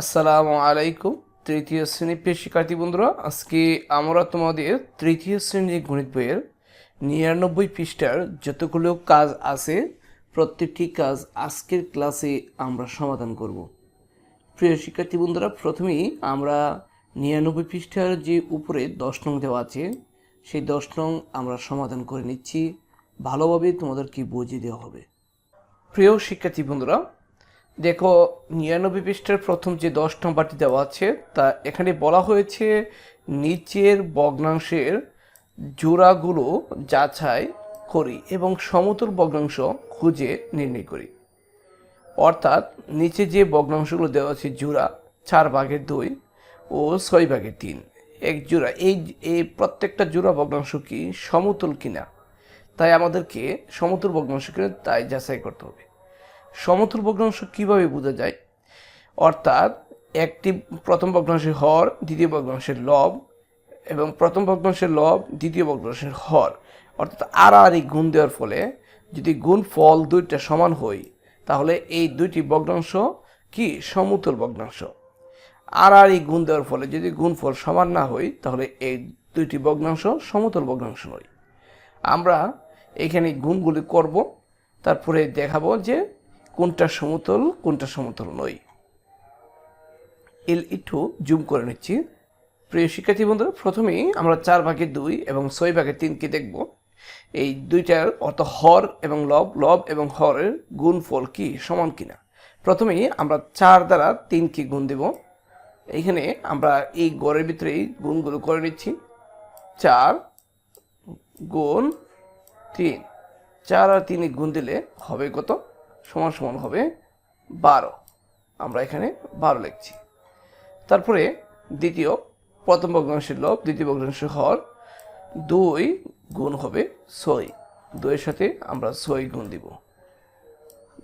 আসসালামু আলাইকুম, তৃতীয় শ্রেণির প্রিয় শিক্ষার্থী বন্ধুরা, আজকে আমরা তোমাদের তৃতীয় শ্রেণির গণিত বইয়ের নিরানব্বই পৃষ্ঠার যতগুলো কাজ আছে, প্রত্যেকটি কাজ আজকের ক্লাসে আমরা সমাধান করব। প্রিয় শিক্ষার্থী বন্ধুরা, প্রথমেই আমরা নিরানব্বই পৃষ্ঠার যে উপরে দশ নং দেওয়া আছে, সেই দশ নং আমরা সমাধান করে নিচ্ছি। ভালোভাবে তোমাদেরকে বুঝিয়ে দেওয়া হবে। প্রিয় শিক্ষার্থী বন্ধুরা দেখো, নিরানব্বই পৃষ্ঠার প্রথম যে দশ নম্বরটি দেওয়া আছে, তা এখানে বলা হয়েছে নিচের ভগ্নাংশের জোড়াগুলো যাচাই করি এবং সমতল ভগ্নাংশ খুঁজে নির্ণয় করি। অর্থাৎ নিচে যে ভগ্নাংশগুলো দেওয়া আছে, জোড়া চার ভাগের দুই ও ছয় ভাগের তিন, এক জোড়া, এই এই প্রত্যেকটা জোড়া ভগ্নাংশ কি সমতল কিনা? তাই আমাদেরকে সমতল ভগ্নাংশ কিনা, তাই যাচাই করতে হবে। সমতল ভগ্নাংশ কীভাবে বোঝা যায়? অর্থাৎ একটি প্রথম ভগ্নাংশের হর, দ্বিতীয় ভগ্নাংশের লব, এবং প্রথম ভগ্নাংশের লব, দ্বিতীয় ভগ্নাংশের হর। অর্থাৎ আর আর এই গুণ দেওয়ার ফলে যদি গুণ ফল দুইটা সমান হয়, তাহলে এই দুইটি ভগ্নাংশ কি? সমতুল ভগ্নাংশ। আর আর এই গুণ দেওয়ার ফলে যদি গুণফল সমান না হয়, তাহলে এই দুইটি ভগ্নাংশ সমতল ভগ্নাংশ নয় আমরা এখানে গুণগুলি করব, তারপরে দেখাবো যে কোনটা সমতল কোনটা সমতল নয়। এল একটু জুম করে নিচ্ছি। প্রিয় শিক্ষার্থী বন্ধুরা, প্রথমেই আমরা চার ভাগে দুই এবং ছয় ভাগে তিনকে দেখব। এই দুইটার অর্থ হর এবং লব লব এবং হরের গুণফল কি, সমান কিনা? প্রথমেই আমরা চার দ্বারা তিনকে গুণ দেব। এখানে আমরা এই গড়ের ভিতরেই গুণগুলো করে নিচ্ছি। চার গুণ তিন। চার আর তিনে গুণ দিলে হবে কত? সমান সমান হবে বারো। আমরা এখানে বারো লিখছি। তারপরে দ্বিতীয়, প্রথম ভগ্নাংশের লব, দ্বিতীয় ভগ্নাংশের হর দুই গুণ হবে ছয়। দুইয়ের সাথে আমরা ছয় গুণ দিব।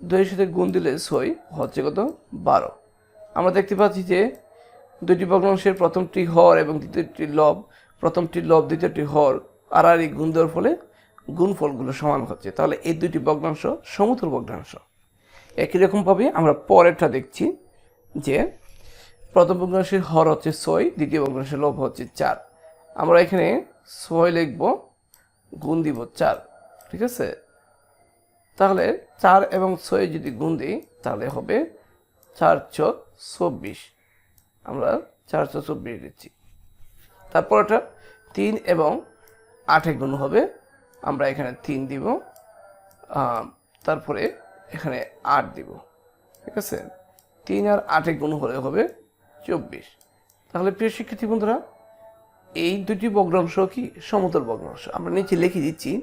দুইয়ের সাথে গুণ দিলে ছয় হচ্ছে কত? বারো। আমরা দেখতে পাচ্ছি যে দুইটি ভগ্নাংশের প্রথমটি হর এবং দ্বিতীয়টি লব, প্রথমটি লব, দ্বিতীয়টি হর আর আর এই গুণ দেওয়ার ফলে গুণফলগুলো সমান হচ্ছে। তাহলে এই দুইটি ভগ্নাংশ সমতল ভগ্নাংশ। একই রকমভাবে আমরা পরেরটা দেখছি যে প্রথম ভগ্নাংশের হর হচ্ছে ছয়, দ্বিতীয় ভগ্নাংশের লোভ হচ্ছে চার। আমরা এখানে ছয় লিখব, গুণ দিব চার, ঠিক আছে? তাহলে চার এবং ছয় যদি গুণ দিই, তাহলে হবে চার ছ চব্বিশ। আমরা চার ছ চব্বিশ দিচ্ছি। তারপরটা তিন এবং আটে গুণ হবে, আমরা এখানে তিন দিব। তারপরে এখানে আট দিব। ঠিক আছে? তিন আর আটে গুণ হলে হবে চব্বিশ। তাহলে প্রিয় শিক্ষার্থী বন্ধুরা, এই দুটি ভগ্নাংশ কি? সমতল ভগ্নাংশ। আমরা নিচে লিখে দিচ্ছি,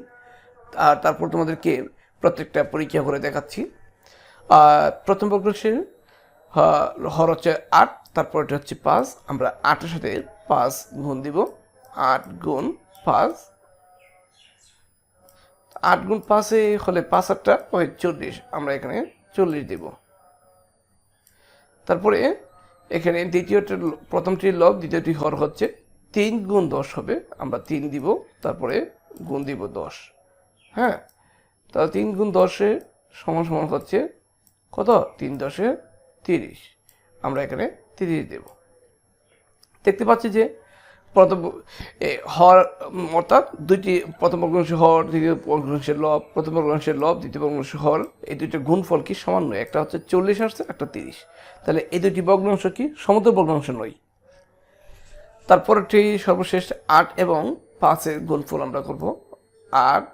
আর তারপর তোমাদেরকে প্রত্যেকটা পরীক্ষা করে দেখাচ্ছি। প্রথম ভগ্নাংশের হ- হর হচ্ছে আট, তারপর এটা হচ্ছে পাঁচ। আমরা আটের সাথে পাঁচ গুণ দিব। আট গুণ পাঁচ আট গুণ পাঁচে হলে পাঁচ আটটা ওই চল্লিশ। আমরা এখানে চল্লিশ দিব। তারপরে এখানে দ্বিতীয়টি প্রথমটি লব, দ্বিতীয়টি হর হচ্ছে তিন গুণ দশ হবে। আমরা তিন দিব, তারপরে গুণ দিব দশ। হ্যাঁ? তাহলে তিন গুণ দশে সমান সমান হচ্ছে কত? তিন দশে তিরিশ। আমরা এখানে তিরিশ দেব। দেখতে পাচ্ছি যে প্রথম হর অর্থাৎ দুইটি প্রথম ভগ্নাংশ হর দ্বিতীয় ভগ্নাংশের লব, প্রথম ভগ্নাংশের লব, দ্বিতীয় ভগ্নাংশ হর এই দুইটা গুণফল কি সমান নয়? একটা হচ্ছে চল্লিশ আসছে, একটা তিরিশ। তাহলে এই দুইটি ভগ্নাংশ কি সমুদ্র ভগ্নাংশ নয়? তারপরটি সর্বশেষ আট এবং পাঁচের গুণফল আমরা করব। আট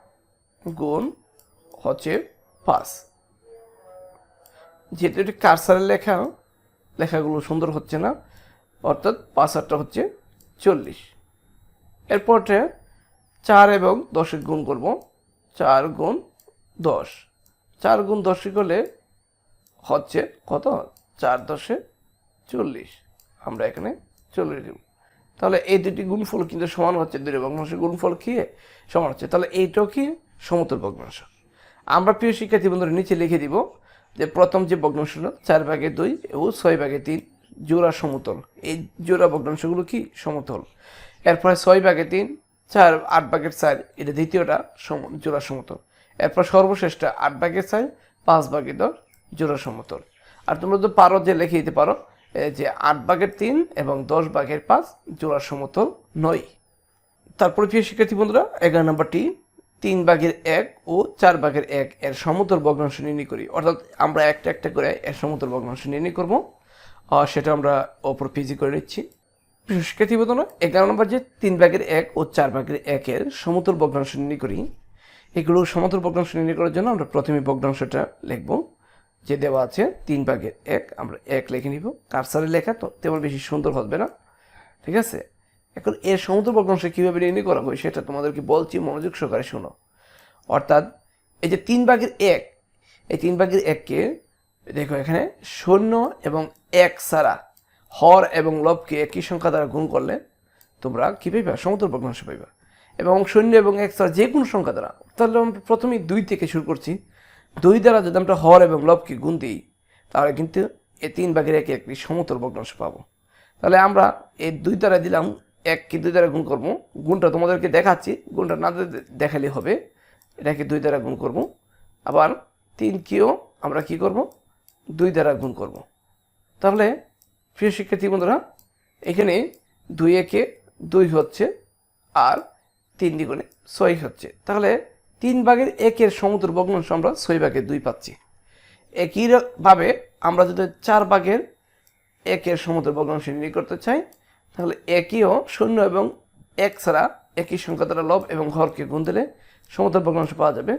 গুণ হচ্ছে পাঁচ। যেহেতু এটি কারসারের লেখা, লেখাগুলো সুন্দর হচ্ছে না, অর্থাৎ পাঁচ আটটা হচ্ছে চল্লিশ। এরপরটা চার এবং দশের গুণ করব, চার গুণ দশ। চার গুণ দশে করলে হচ্ছে কত? চার দশে চল্লিশ। আমরা এখানে চল্লিশ দেব। তাহলে এই দুটি গুণফল কিন্তু সমান হচ্ছে দুটি ভগ্নাংশের গুণফল কি? সমান হচ্ছে। তাহলে এইটাও কি? সমতল ভগ্নাংশ। আমরা প্রিয় শিক্ষার্থী বন্ধুরা নিচে লিখে দিব যে প্রথম যে ভগ্নাংশ হলো চার ভাগে দুই ও ছয় ভাগে তিন। জোড়া সমতল। এই জোড়া ভগ্নাংশগুলো কি? সমতল। এরপরে ছয় ভাগে তিন, চার, আট ভাগের চার, এটা দ্বিতীয়টা সম, জোড়া সমতল। এরপর সর্বশেষটা আট ভাগের চার, পাঁচ ভাগে দশ, জোড়া সমতল। আর তোমরা তো পারো যে লিখে দিতে পারো যে আট ভাগের তিন এবং দশ ভাগের পাঁচ, জোড়া সমতল নয়। তারপরে প্রিয় শিক্ষার্থী বন্ধুরা, এগারো নম্বরটি তিন ভাগের এক ও চার ভাগের এক, এর সমতল ভগ্নাংশ নির্ণয় করি। অর্থাৎ আমরা একটা একটা করে এর সমতল ভগ্নাংশ নির্ণয় করব। আর সেটা আমরা অপর পিজি করে নিচ্ছি। শিক্ষার্থী বন্ধুরা এগারো নম্বর যে তিন ভাগের এক ও চার ভাগের একের সমতল ভগ্নাংশ নির্ণয় করি। এগুলো সমতল ভগ্নাংশ নির্ণয় করার জন্য আমরা প্রথমে ভগ্নাংশটা লিখব, যে দেওয়া আছে তিন ভাগের এক, আমরা এক লিখে নিব। কারসারে লেখা তো তেমন বেশি সুন্দর হবে না। ঠিক আছে? এখন এর সমুদ্র ভগ্নাংশ কীভাবে নির্ণয় করা হয় সেটা তোমাদেরকে বলছি, মনোযোগ সহকারে শোনো। অর্থাৎ এই যে তিন ভাগের এক, এই তিন ভাগের এককে দেখো, এখানে শূন্য এবং এক ছাড়া হর এবং লবকে একই সংখ্যা দ্বারা গুণ করলে তোমরা কী পাইবা? সমুদ্র ভগ্নাংশ পাইবা। এবং শূন্য এবং এক ছাড়া যে কোনো সংখ্যা দ্বারা। তাহলে আমরা প্রথমেই দুই থেকে শুরু করছি। দুই দ্বারা যদি আমরা হর এবং লবকে গুণ দিই, তাহলে কিন্তু এই তিন ভাগের একে একটি সমতল ভগ্নাংশ পাবো। তাহলে আমরা এই দুই দ্বারা দিলাম এক কি দুই দ্বারা গুণ করব। গুণটা তোমাদেরকে দেখাচ্ছি। গুণটা না দেখালে হবে। এটাকে দুই দ্বারা গুণ করব। আবার তিন কিও আমরা কি করব? দুই দ্বারা গুণ করব। তাহলে, প্রিয় শিক্ষার্থী বন্ধুরা, এখানে দুই একে দুই হচ্ছে আর তিন দ্বিগুণে ছয় হচ্ছে। তাহলে, তিন ভাগের একের সমুদ্র ভগ্নাংশ আমরা ছয় ভাগের দুই পাচ্ছি। একইভাবে আমরা যদি চার ভাগের একের সমুদ্র ভগ্নাংশ নির্ণয় করতে চাই, তাহলে একইও শূন্য এবং এক ছাড়া একই সংখ্যা দ্বারা লব এবং হরকে গুণ দিলে সমুদ্র ভগ্নাংশ পাওয়া যাবে।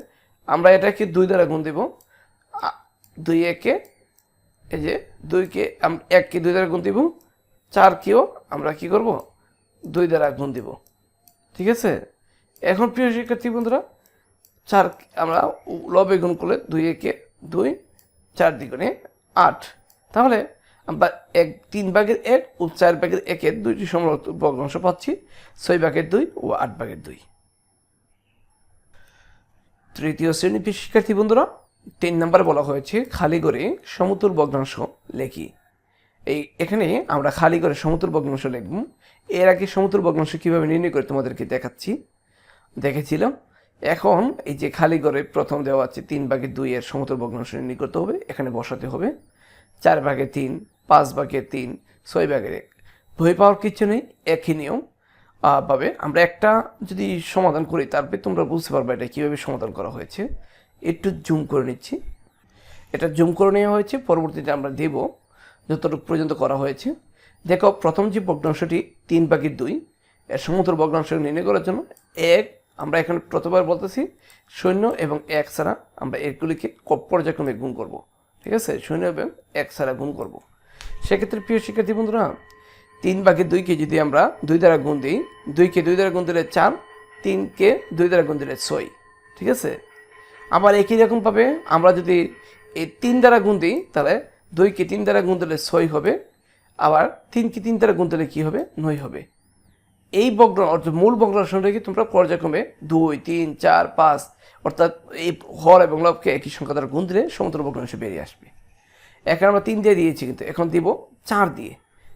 আমরা এটাকে দুই দ্বারা গুণ দিব। দুই একে এই যে দুইকে আম- এককে দুই দ্বারা গুণ দিব চারকেও আমরা কি করব? দুই দ্বারা গুণ দিব। ঠিক আছে? এখন প্রিয় শিক্ষার্থী বন্ধুরা, চার আমরা লবে গুণ করলে দুই একে দুই, চার দ্বিগুণে আট। তাহলে আমরা এক, তিন ভাগের এক ও চার ভাগের একের দুইটি সমরত ভগ্নাংশ পাচ্ছি, ছয় ভাগের দুই ও আট ভাগের দুই। তৃতীয় শ্রেণি শিক্ষার্থী বন্ধুরা তিন নম্বরে বলা হয়েছে, খালি করে সমতুল ভগ্নাংশ লেখি। এই এখানে আমরা খালি করে সমতুল ভগ্নাংশ লিখব। এর আগে সমতুল ভগ্নাংশ কীভাবে নির্ণয় করে তোমাদেরকে দেখাচ্ছি? দেখেছিলাম। এখন এই যে খালি করে প্রথম দেওয়া আছে, তিন ভাগে দুই এর সমতুল ভগ্নাংশ নির্ণয় করতে হবে, এখানে বসাতে হবে। চার ভাগে তিন, পাঁচ ভাগে তিন, ছয় ভাগের এক। ভয় পাওয়ার কিছু নেই, একই নিয়ম। ভাবে আমরা একটা যদি সমাধান করি, তারপরে তোমরা বুঝতে পারবে এটা কীভাবে সমাধান করা হয়েছে। একটু জুম করে নিচ্ছি। এটা জুম করে নেওয়া হয়েছে, পরবর্তীতে আমরা দেব যতটুকু পর্যন্ত করা হয়েছে। দেখো, প্রথম যে ভগ্নাংশটি তিন ভাগের দুই, এর সমুদ্র ভগ্নাংশ নির্ণয় করার জন্য এক, আমরা এখানে প্রথমবার বলতেছি, শূন্য এবং এক ছাড়া আমরা এগুলিকে পর্যায়ক্রমে গুণ করব। ঠিক আছে? শূন্য এবং এক ছাড়া গুণ করব। সেক্ষেত্রে প্রিয় শিক্ষার্থী বন্ধুরা, তিন ভাগের দুইকে যদি আমরা দুই দ্বারা গুণ দিই, দুইকে দুই দ্বারা গুণ দিলে চার, তিনকে দুই দ্বারা গুণ দিলে ছয়। ঠিক আছে? আবার একই রকমভাবে আমরা যদি এই তিন দ্বারা গুণ দিই, তাহলে দুইকে তিন দ্বারা গুণ দিলে ছয় হবে। আবার তিনকে তিন দ্বারা গুণ দিলে কী হবে? নয় হবে। এই বগ্ন অর্থাৎ মূল বগ্নাংশটাকে তোমরা পর্যায়ক্রমে দুই, তিন, চার, পাঁচ, অর্থাৎ এই হর এবং লবকে একই সংখ্যা দ্বারা গুণ দিলে সমুদ্র বগ্নাংশ বেরিয়ে আসবে। এখন আমরা তিন দিয়ে দিয়েছি কিন্তু, এখন দিব চার দিয়ে।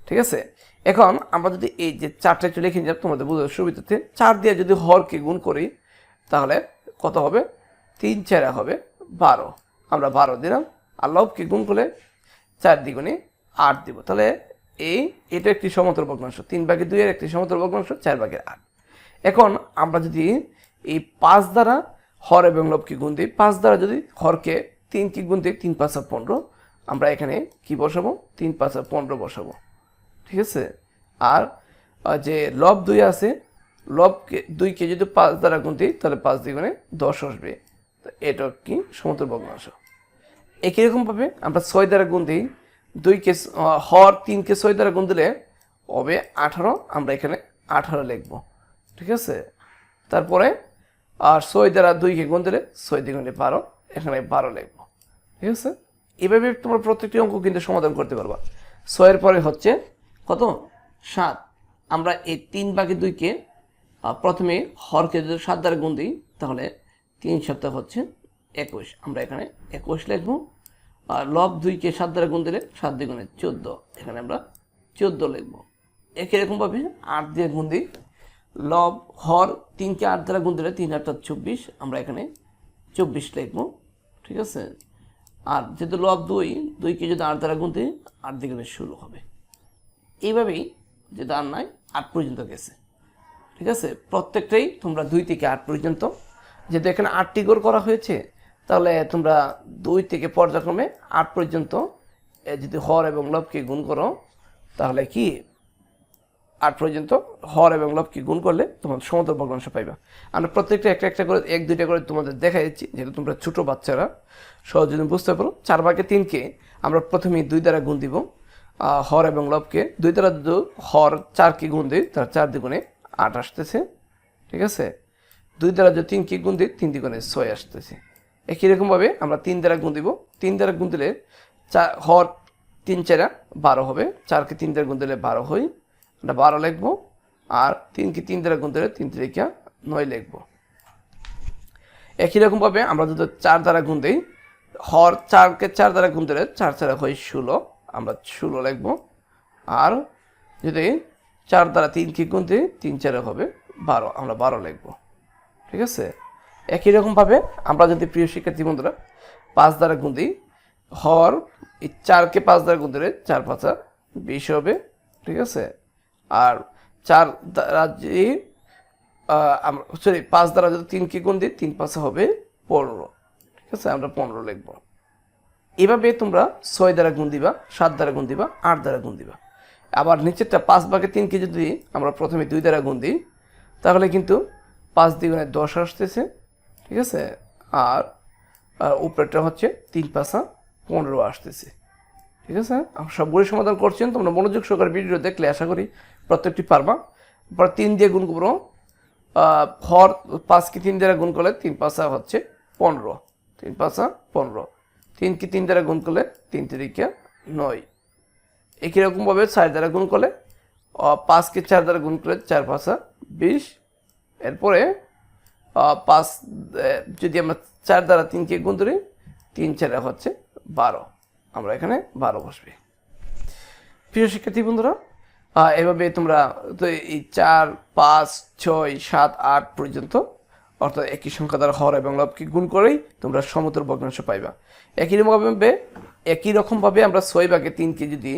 ঠিক আছে? এখন আমরা যদি এই যে চারটা একটু লিখে নিলাম তোমাদের বোঝার সুবিধাতে চার দিয়ে যদি হরকে গুণ করি, তাহলে কত হবে? তিন চারা হবে বারো। আমরা বারো দিলাম। আর লবকে গুণ করলে চার দ্বিগুণে আট দিব। তাহলে এই এটা একটি সমতল ভগ্নাংশ। তিন ভাগের দুইয়ের একটি সমতল ভগ্নাংশ, চার ভাগের আট। এখন আমরা যদি এই পাঁচ দ্বারা হর এবং লবকে গুণ দিই, পাঁচ দ্বারা যদি হরকে তিনকে গুণ দিই? তিন পাঁচা পনেরো। আমরা এখানে কি বসাবো? তিন পাঁচা পনেরো বসাবো। ঠিক আছে? আর যে লব দুই আছে, লবকে দুইকে যদি পাঁচ দ্বারা গুণ দিই, তাহলে পাঁচ দ্বিগুণে দশ আসবে। তো এটা কি? সমুদ্র ভগ্নাংশ একই রকমভাবে আমরা ছয় দ্বারা গুণ দিই আহ, হর তিনকে ছয় দ্বারা গুণ দিলে হবে আঠারো। আমরা এখানে আঠারো লিখব। ঠিক আছে? তারপরে আর ছয় দ্বারা দুইকে গুণ দিলে ছয় দ্বিগুণে বারো। এখানে বারো লিখব। ঠিক আছে? এভাবে তোমার প্রত্যেকটি অঙ্ক কিন্তু সমাধান করতে পারবা। ছয়ের পরে হচ্ছে কত? সাত। আমরা এই তিন বাকি দুইকে প্রথমে হরকে যদি সাত দ্বারা গুণ দিই তাহলে তিন সপ্তাহ হচ্ছে একুশ। আমরা এখানে একুশ লিখব। আর লব দুইকে সাত দ্বারা গুণ দিলে সাত দ্বিগুণে চোদ্দ। এখানে আমরা চোদ্দ লিখব। একই রকমভাবে আট দিয়ে গুণ দিই। লব, হর তিনকে আট দ্বারা গুণ দিলে তিন আটটা চব্বিশ। আমরা এখানে চব্বিশ লিখব। ঠিক আছে? আর যেহেতু লব দুই, দুইকে যদি আট দ্বারা গুণ দিই, আট দিকে ষোলো হবে। এইভাবেই যেটা আর নাই, আট পর্যন্ত গেছে। ঠিক আছে? প্রত্যেকটাই তোমরা দুই থেকে আট পর্যন্ত যেহেতু এখানে আটটি গোল করা হয়েছে, তাহলে তোমরা দুই থেকে পর্যায়ক্রমে আট পর্যন্ত যদি হর এবং লবকে গুণ করো, তাহলে কি আট পর্যন্ত হর এবং লবকে গুণ করলে তোমার সমতল ভগ্নাংশ পাইবা। আমরা প্রত্যেকটা একটা একটা করে, এক, দুইটা করে তোমাদের দেখা যাচ্ছি যেহেতু তোমরা ছোটো বাচ্চারা, সহজ যদি বুঝতে পারো। চার ভাগে তিনকে আমরা প্রথমে দুই দ্বারা গুণ দিব হর এবং লবকে। দুই দ্বারা হর চারকে গুণ দিই তার চার দ্বিগুণে আট আসতেছে, ঠিক আছে? দুই দ্বারা যদি তিনকে গুণ দিই? তিন দ্বিগুণে ছয় আসতেছে। একই রকমভাবে আমরা তিন দ্বারা গুণ দিব। তিন দ্বারা গুণ দিলে চার, হর তিন চারা বারো হবে। চারকে তিন দ্বারা গুণ দিলে বারো হই। আমরা বারো লিখব। আর তিনকে তিন দ্বারা গুণ দিলে তিন তিরিকা নয় লিখব। একই রকমভাবে আমরা যদি চার দ্বারা গুণ দিই, হর চারকে চার দ্বারা গুণ দিলে চার চারা হয় ষোলো। আমরা ষোলো লিখব। আর যদি চার দ্বারা তিনকে গুণ দিই, তিন চারে হবে বারো। আমরা বারো লিখব। ঠিক আছে? একই রকমভাবে আমরা যদি প্রিয় শিক্ষার্থী বন্ধুরা পাঁচ দ্বারা গুণ দিই হর এই চারকে পাঁচ দ্বারা গুণ দিলে চার পাঁচা বিশ হবে ঠিক আছে? আর চার দ্বারা আহ, আমরা সরি পাঁচ দ্বারা যদি তিনকে গুণ দিই তিন পাঁচা হবে পনেরো ঠিক আছে? আমরা পনেরো লিখব। এভাবে তোমরা ছয় দ্বারা গুণ দিবা সাত দ্বারা গুণ দিবা আট দ্বারা গুণ দিবা। আবার নিচেরটা পাঁচ ভাগে তিনকে যদি আমরা প্রথমে দুই দ্বারা গুণ দিই তাহলে কিন্তু পাঁচ দ্বিগুণে দশ আসতেছে, ঠিক আছে? আর আর উপরেরটা হচ্ছে তিন পাঁচা পনেরো আসতেছে, ঠিক আছে? আমরা সবগুলি সমাধান করছেন তোমরা মনোযোগ সহকারে ভিডিও দেখলে আশা করি প্রত্যেকটি পারবা। এরপর তিন দিয়ে গুণ করব হর পাঁচকে তিন দ্বারা গুণ করলে তিন পাঁচা হচ্ছে পনেরো, তিন পাঁচা পনেরো তিনকে তিন দ্বারা গুণ করলে তিন তিরিকা নয়। একই রকমভাবে চার দ্বারা গুণ করলে পাঁচকে চার দ্বারা গুণ করলে চার পাঁচা বিশ এরপরে পাঁচ যদি আমরা চার দ্বারা তিনকে গুণ ধরি, তিন চারে হচ্ছে বারো। আমরা এখানে বারো বসবে। প্রিয় শিক্ষার্থী বন্ধুরা এভাবে তোমরা তো এই চার, পাঁচ, ছয়, সাত, আট পর্যন্ত, অর্থাৎ একই সংখ্যা দ্বারা হর এবং লবকে গুণ করেই তোমরা সমতল ভগ্নাংশ পাইবা। একই রকমভাবে একই রকমভাবে আমরা ছয় ভাগে তিনকে যদি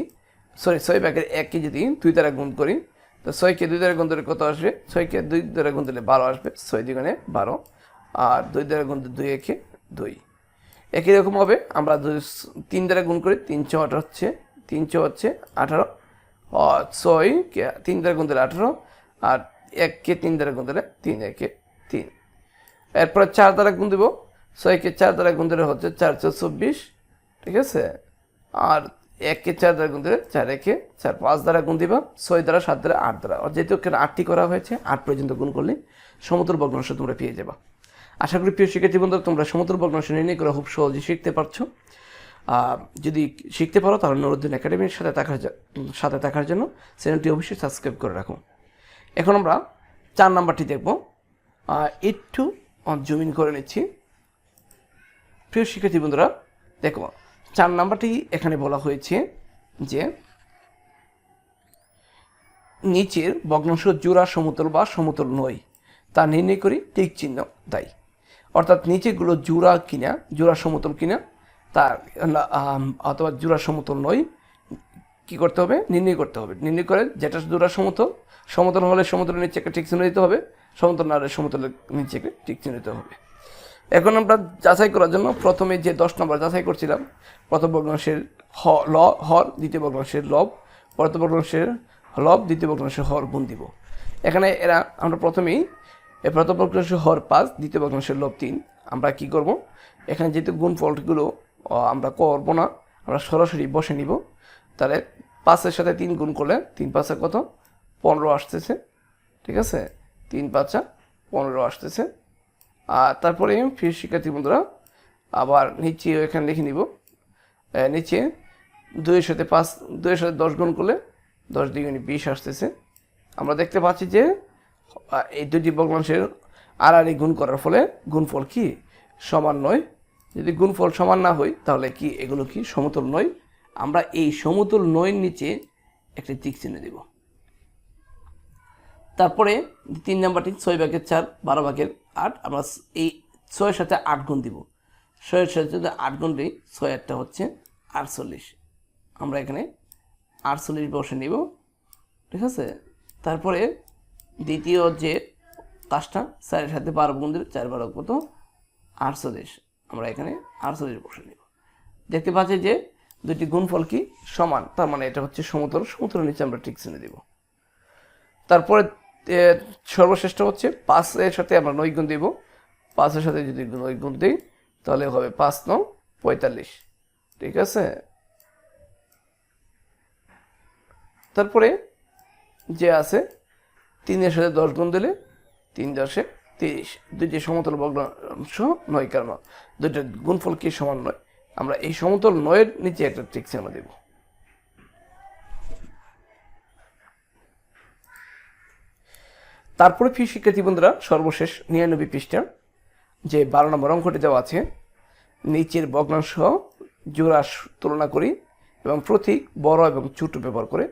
সরি ছয় ভাগের এককে যদি দুই দ্বারা গুণ করি তো ছয়কে দুই দ্বারা গুণ দিলে কত আসবে? ছয়কে দুই দ্বারা গুণ দিলে বারো আসবে, ছয় দ্বিগুণে বারো। আর দুই দ্বারা গুণ দুই একে দুই। একই রকম হবে, আমরা স- তিন দ্বারা গুণ করি, তিন ছ আট হচ্ছে, তিন ছ হচ্ছে আঠারো। ছয় তিন দ্বারা গুণ দিলে আঠারো, আর এককে তিন দ্বারা গুণ দিলে তিন, একে তিন। এরপরে চার দ্বারা গুণ দিব, ছয়কে চার দ্বারা গুণ দিলে হচ্ছে চার চার চব্বিশ, ঠিক আছে? আর এককে চার দ্বারা গুণ দিলে চার একে চার, পাঁচ দ্বারা গুণ দিবা, ছয় দ্বারা, সাত দ্বারা, আট দ্বারা। আর যেহেতু এখানে আটটি করা হয়েছে, আট পর্যন্ত গুণ করলে সমতল ভগ্নাংশ তোমরা পেয়ে যাবা। আশা করি প্রিয় শিক্ষার্থী বন্ধুরা, তোমরা সমতল ভগ্নাংশ নির্ণয় করে খুব সহজে শিখতে পারছ। যদি শিখতে পারো, তাহলে নুরুদ্দিন একাডেমির সাথে থাকার সাথে থাকার জন্য চ্যানেলটি অবশ্যই সাবস্ক্রাইব করে রাখো। এখন আমরা চার নাম্বারটি দেখব। একটু জমিন করে নিচ্ছি। প্রিয় শিক্ষার্থী বন্ধুরা, দেখো চার নাম্বারটি এখানে বলা হয়েছে যে নিচের ভগ্নাংশ জোড়া, সমতল বা সমতল নয়। তা নির্ণয় করি টিক চিহ্ন দেয়। অর্থাৎ নিচেগুলো জোড়া কিনা, জোড়া, সমতল কিনা তার অথবা জোড়া, সমতল নয়, কি করতে হবে? নির্ণয় করতে হবে। নির্ণয় করে যেটা জোড়া, সমতল সমতল হলে সমতলের নিচে একটা টিক চিহ্ন দিতে হবে, সমতল না হলে সমতলের নিচে একটা টিক চিহ্ন দিতে হবে। এখন আমরা যাচাই করার জন্য প্রথমে যে দশ নম্বর যাচাই করছিলাম, প্রথম ভগ্নাংশের হ, ল, হর, দ্বিতীয় ভগ্নাংশের লব প্রথম ভগ্নাংশের লব, দ্বিতীয় ভগ্নাংশের হর গুণ দিব। এখানে এরা, আমরা প্রথমেই প্রথম ভগ্নাংশের হর পাঁচ, দ্বিতীয় ভগ্নাংশের লব তিন, আমরা কি করব? এখানে যেহেতু গুণ ফলগুলো আমরা করব না, আমরা সরাসরি বসে নিব। তাহলে পাঁচের সাথে তিন গুণ করলে, তিন পাঁচে কত? পনেরো আসতেছে, ঠিক আছে? তিন পাঁচা পনেরো আসতেছে। আর তারপরে প্রিয় শিক্ষার্থী বন্ধুরা, আবার নিচে এখানে লিখে নিব। নিচে দুইয়ের সাথে পাঁচ, দুইয়ের সাথে দশ গুণ করলে দশ দ্বিগুণে বিশ আসতেছে। আমরা দেখতে পাচ্ছি যে এই দুটি ভগ্নাংশের আড়াআড়ি গুণ করার ফলে গুণফল কি? সমান নয়। যদি গুণফল সমান না হয়, তাহলে কি এগুলো কি সমতল নয়? আমরা এই সমতল নয়ের নিচে একটি টিক চিহ্ন দেব। তারপরে তিন নাম্বারটি ছয় ভাগের চার, বারো ভাগের আট, আমরা এই ছয়ের সাথে আট গুণ দিব। ছয়ের সাথে যদি আট গুণ দিই, ছয় আটটা হচ্ছে আটচল্লিশ। আমরা এখানে আটচল্লিশ বসে নিব। ঠিক আছে? তারপরে দ্বিতীয় যে কাজটা, চারের সাথে বারো গুণ দিলে চার বারো কত? আটচল্লিশ। আমরা এখানে আটচল্লিশ বসে নিব। দেখতে পাচ্ছি যে দুটি গুণফল কি? সমান। তার মানে এটা হচ্ছে সমতল। সমতলের নিচে আমরা ঠিক চিহ্ন দিব। তারপরে সর্বশ্রেষ্ঠ হচ্ছে পাঁচের সাথে আমরা নয় গুণ দিব। পাঁচের সাথে যদি নয় গুণ দিই, তাহলে হবে পাঁচ নং পঁয়তাল্লিশ। ঠিক আছে? তারপরে যে আছে তিনের সাথে দশ গুণ দিলে তিন দশে তিরিশ। দুইটি সমতল ভগ্নাংশ নয়, কারণ দুইটা গুণফল কি সমান নয়? আমরা এই সমতল নয়ের নিচে একটা চিহ্ন দেব। তারপরে ফি শিক্ষার্থী বন্ধুরা সর্বশেষ নিরানব্বই পৃষ্ঠা, যে বারো নম্বর অঙ্কটি দেওয়া আছে, নিচের ভগ্নাংশ জোড়া তুলনা করি এবং প্রতীক বড় এবং ছোট ব্যবহার করে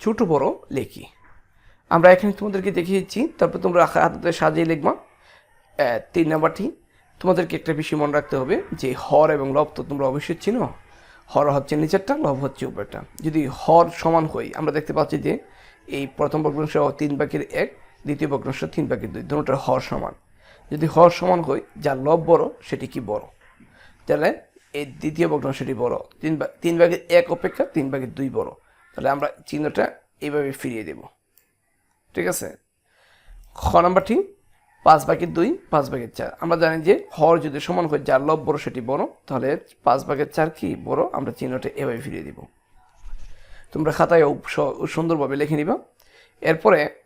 ছোট বড় লেখি। আমরা এখানে তোমাদেরকে দেখিয়েছি, তারপর তোমরা হাতে সাজিয়ে লিখবা। তিন নাম্বারটি, তোমাদেরকে একটা বিষয় মনে রাখতে হবে যে হর এবং লব তো তোমরা অবশ্যই চিনো। হর হচ্ছে নিচেরটা, লব হচ্ছে উপরটা। যদি হর সমান হয় আমরা দেখতে পাচ্ছি যে এই প্রথম ভগ্নাংশ তিন বাকির এক দ্বিতীয় ভগ্নাংশ তিন বাকির দুই। দুটোর হর সমান। যদি হর সমান হয়, যার লব বড়, সেটি কি বড়? তাহলে এই দ্বিতীয় ভগ্নাংশটি বড়। তিন তিন ভাগের এক অপেক্ষা, তিন ভাগের দুই বড়। তাহলে আমরা চিহ্নটা এইভাবে ফিরিয়ে দেব। ঠিক আছে? খ নাম্বারটি, পাঁচ ভাগের দুই, পাঁচ ভাগের চার। আমরা জানি যে হর যদি সমান হয়, যার লব বড়, সেটি বড়। তাহলে পাঁচ ভাগের চার কি বড়? আমরা চিহ্নটা এভাবে ফিরিয়ে দিব। তোমরা খাতায় সুন্দরভাবে লিখে নিবা। এরপরে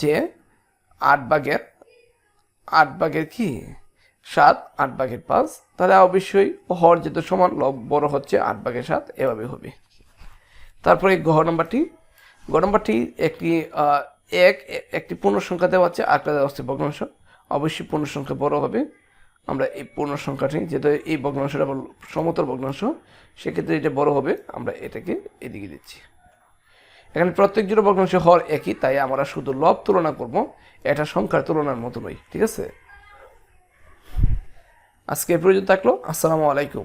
যে আট বাঘের আট বাঘের কি? সাত, আট ভাগের পাঁচ। তাহলে অবশ্যই হর যেহেতু সমান লব বড় হচ্ছে, আট ভাগের সাত, এভাবে হবে। তারপরে গহ নম্বরটি। গ নম্বরটি একটি এক, একটি পূর্ণ সংখ্যা দেওয়া আছে, আটটা দেওয়া হচ্ছে ভগ্নাংশ। অবশ্যই পূর্ণ সংখ্যা বড় হবে। আমরা এই পূর্ণ সংখ্যাটি, যেহেতু এই ভগ্নাংশটা সমতল ভগ্নাংশ, সেক্ষেত্রে এটা বড় হবে। আমরা এটাকে এদিকে দিচ্ছি। এখানে প্রত্যেক জোড়া ভগ্নাংশ হর একই, তাই আমরা শুধু লব তুলনা করব, এটা সংখ্যার তুলনার মতো নয় ঠিক আছে? আজকে এ পর্যন্ত থাকল, আসসালামু আলাইকুম।